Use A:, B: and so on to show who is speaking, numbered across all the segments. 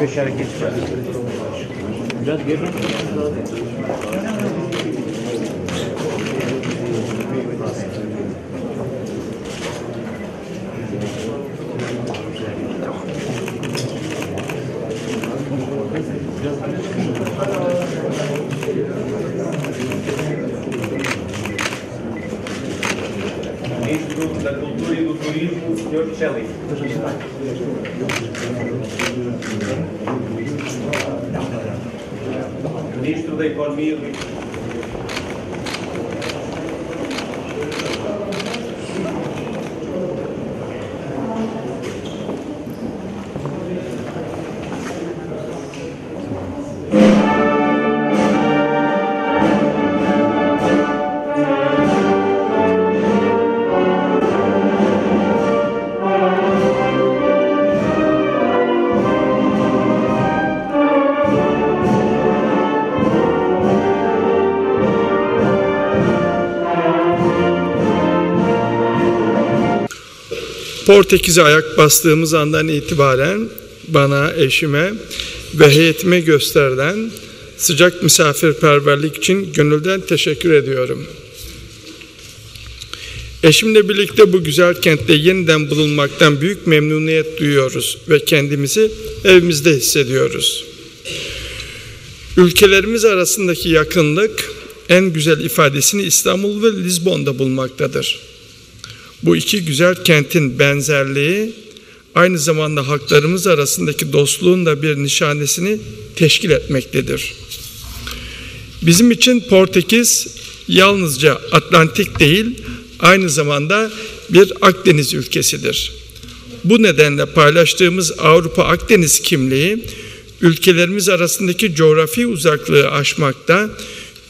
A: Beşer geçmiyor. Biraz geri
B: turismo Neuroceli. Ministro da Economia
C: Portekiz'e ayak bastığımız andan itibaren bana, eşime ve heyetime gösterilen sıcak misafirperverlik için gönülden teşekkür ediyorum. Eşimle birlikte bu güzel kentte yeniden bulunmaktan büyük memnuniyet duyuyoruz ve kendimizi evimizde hissediyoruz. Ülkelerimiz arasındaki yakınlık en güzel ifadesini İstanbul ve Lizbon'da bulmaktadır. Bu iki güzel kentin benzerliği aynı zamanda halklarımız arasındaki dostluğun da bir nişanesini teşkil etmektedir. Bizim için Portekiz yalnızca Atlantik değil, aynı zamanda bir Akdeniz ülkesidir. Bu nedenle paylaştığımız Avrupa Akdeniz kimliği ülkelerimiz arasındaki coğrafi uzaklığı aşmakta,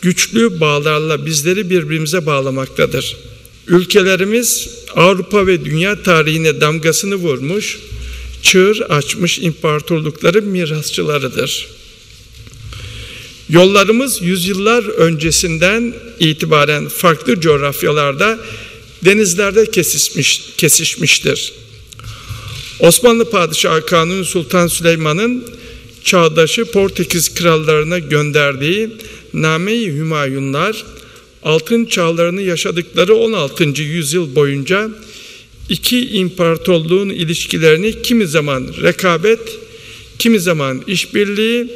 C: güçlü bağlarla bizleri birbirimize bağlamaktadır. Ülkelerimiz Avrupa ve dünya tarihine damgasını vurmuş, çığır açmış imparatorlukların mirasçılarıdır. Yollarımız yüzyıllar öncesinden itibaren farklı coğrafyalarda, denizlerde kesişmiş, kesişmiştir. Osmanlı Padişahı Kanuni Sultan Süleyman'ın çağdaşı Portekiz krallarına gönderdiği Name-i Hümayunlar, altın çağlarını yaşadıkları 16. yüzyıl boyunca iki imparatorluğun ilişkilerini kimi zaman rekabet, kimi zaman işbirliği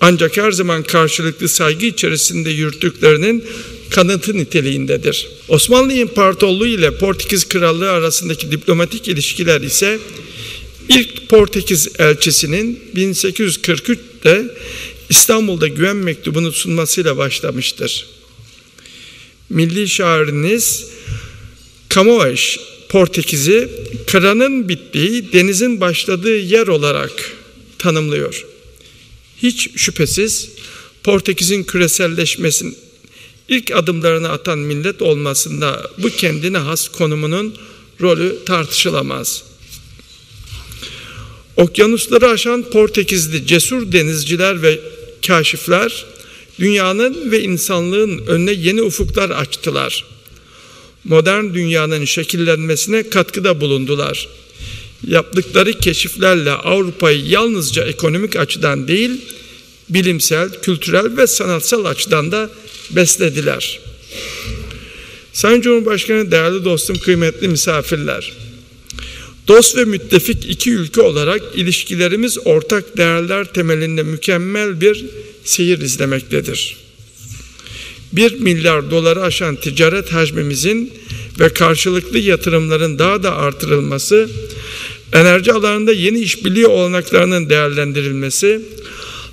C: ancak her zaman karşılıklı saygı içerisinde yürüttüklerinin kanıtı niteliğindedir. Osmanlı İmparatorluğu ile Portekiz Krallığı arasındaki diplomatik ilişkiler ise ilk Portekiz elçisinin 1843'te İstanbul'da güven mektubunu sunmasıyla başlamıştır. Milli şairiniz Camões Portekiz'i karanın bittiği, denizin başladığı yer olarak tanımlıyor. Hiç şüphesiz Portekiz'in küreselleşmesinin ilk adımlarını atan millet olmasında bu kendine has konumunun rolü tartışılamaz. Okyanusları aşan Portekizli cesur denizciler ve kaşifler dünyanın ve insanlığın önüne yeni ufuklar açtılar. Modern dünyanın şekillenmesine katkıda bulundular. Yaptıkları keşiflerle Avrupa'yı yalnızca ekonomik açıdan değil, bilimsel, kültürel ve sanatsal açıdan da beslediler. Sayın Cumhurbaşkanı, değerli dostum, kıymetli misafirler, dost ve müttefik iki ülke olarak ilişkilerimiz ortak değerler temelinde mükemmel bir seyir izlemektedir. 1 milyar doları aşan ticaret hacmimizin ve karşılıklı yatırımların daha da artırılması, enerji alanında yeni işbirliği olanaklarının değerlendirilmesi,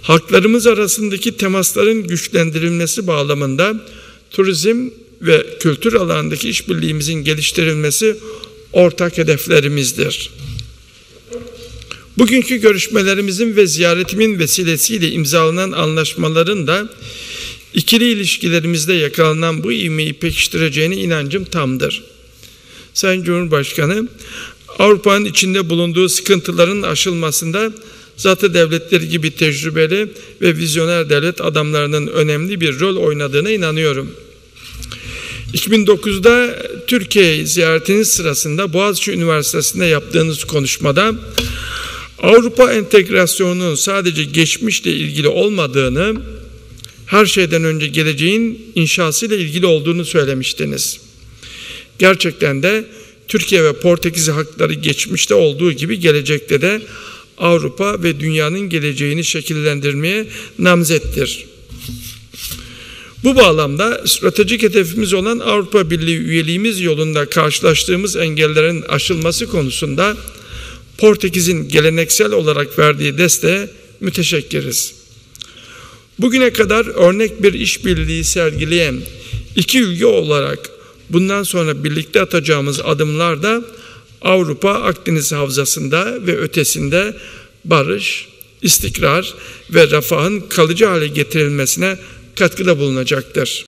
C: halklarımız arasındaki temasların güçlendirilmesi bağlamında turizm ve kültür alanındaki işbirliğimizin geliştirilmesi ortak hedeflerimizdir. Bugünkü görüşmelerimizin ve ziyaretimin vesilesiyle imzalanan anlaşmaların da ikili ilişkilerimizde yakalanan bu ivmeyi pekiştireceğine inancım tamdır. Sayın Cumhurbaşkanı, Avrupa'nın içinde bulunduğu sıkıntıların aşılmasında zatı devletleri gibi tecrübeli ve vizyoner devlet adamlarının önemli bir rol oynadığına inanıyorum. 2009'da Türkiye ziyaretiniz sırasında Boğaziçi Üniversitesi'nde yaptığınız konuşmada Avrupa entegrasyonunun sadece geçmişle ilgili olmadığını, her şeyden önce geleceğin inşasıyla ilgili olduğunu söylemiştiniz. Gerçekten de Türkiye ve Portekiz hakları geçmişte olduğu gibi gelecekte de Avrupa ve dünyanın geleceğini şekillendirmeye namzettir. Bu bağlamda stratejik hedefimiz olan Avrupa Birliği üyeliğimiz yolunda karşılaştığımız engellerin aşılması konusunda Portekiz'in geleneksel olarak verdiği desteğe müteşekkiriz. Bugüne kadar örnek bir işbirliği sergileyen iki ülke olarak bundan sonra birlikte atacağımız adımlar da Avrupa Akdeniz Havzası'nda ve ötesinde barış, istikrar ve refahın kalıcı hale getirilmesine katkıda bulunacaktır.